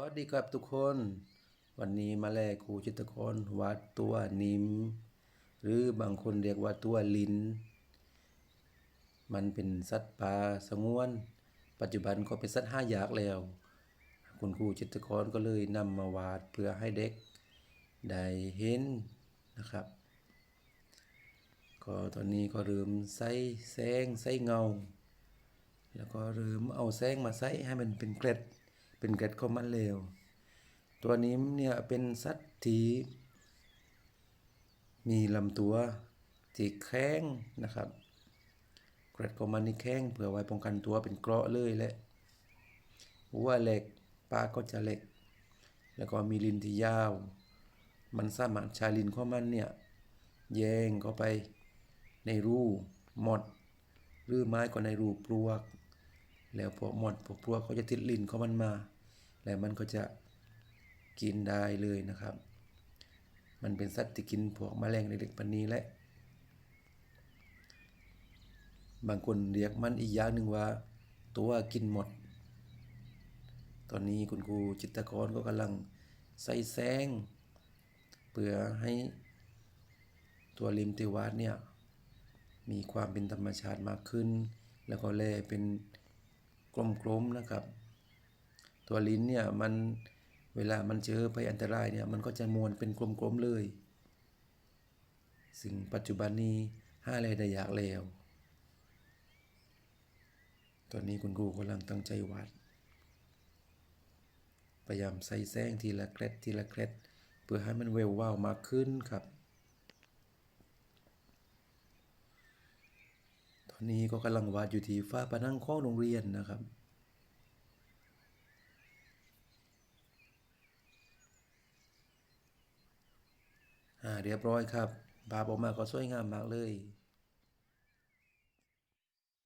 วัสดีครับทุกคน วันนี้มาแลครูจิตกรวาดตัวนิมหรือบางคนเรียกว่าตัวลินมันเป็นสัตว์ป่าสงวน ปัจจุบันก็เป็นสัตว์ห้ายากแล้ว คุณครูจิตกรก็เลยนำมาวาดเพื่อให้เด็กได้เห็นนะครับ ก็ตอนนี้ก็เริ่มใส่แสงใส่เงา แล้วก็เริ่มเอาแสงมาใส่ให้มันเป็นเกล็ด เป็นเกล็ดของมันเร็วตัวนี้เนี่ยเป็นสัตว์ที่มีลำตัวที่แข็งนะครับ เกล็ดของมันนี่แข็งเพื่อไว้ป้องกันตัวเป็นเกราะเลยแหละหัวเหล็กปากก็จะเหล็ก แล้วก็มีลิ้นที่ยาว มันสามารถใช้ลิ้นของมันเนี่ยแยงเข้าไปในรูหมด หรือไม้ก็ในรูปลวก แล้วพวกหมดพวกพวกเขาจะติดลิ้นของมันมา แล้วมันก็จะกินได้เลยนะครับ มันเป็นสัตว์ที่กินพวกแมลงเล็กๆปันนี้แหละ บางคนเรียกมันอีกอย่างหนึ่งว่า ตัวกินหมด ตอนนี้คุณครูจิตกรก็กำลังใส่แสงเพื่อให้ตัวริมติวาดเนี่ยมีความเป็นธรรมชาติมากขึ้น แล้วก็แลเป็น กลมๆนะครับ ตัวลิ้นเนี่ยมันเวลามันเจอภัยอันตรายเนี่ยมันก็จะมวนเป็นกลมๆเลย ซึ่งปัจจุบันนี้ห้าอะได้ยากแล้ว ตอนนี้คุณครูกำลังตั้งใจวาดพยายามใส่แสงทีละเกล็ดทีละเกล็ด เพื่อให้มันเวววาวมากขึ้นครับ ตอน นี้ก็กำลังวาดอยู่ที่ฝ้าผนังของโรงเรียนนะครับ อ่าเรียบร้อยครับ บาบออกมาก็สวยงามมากเลย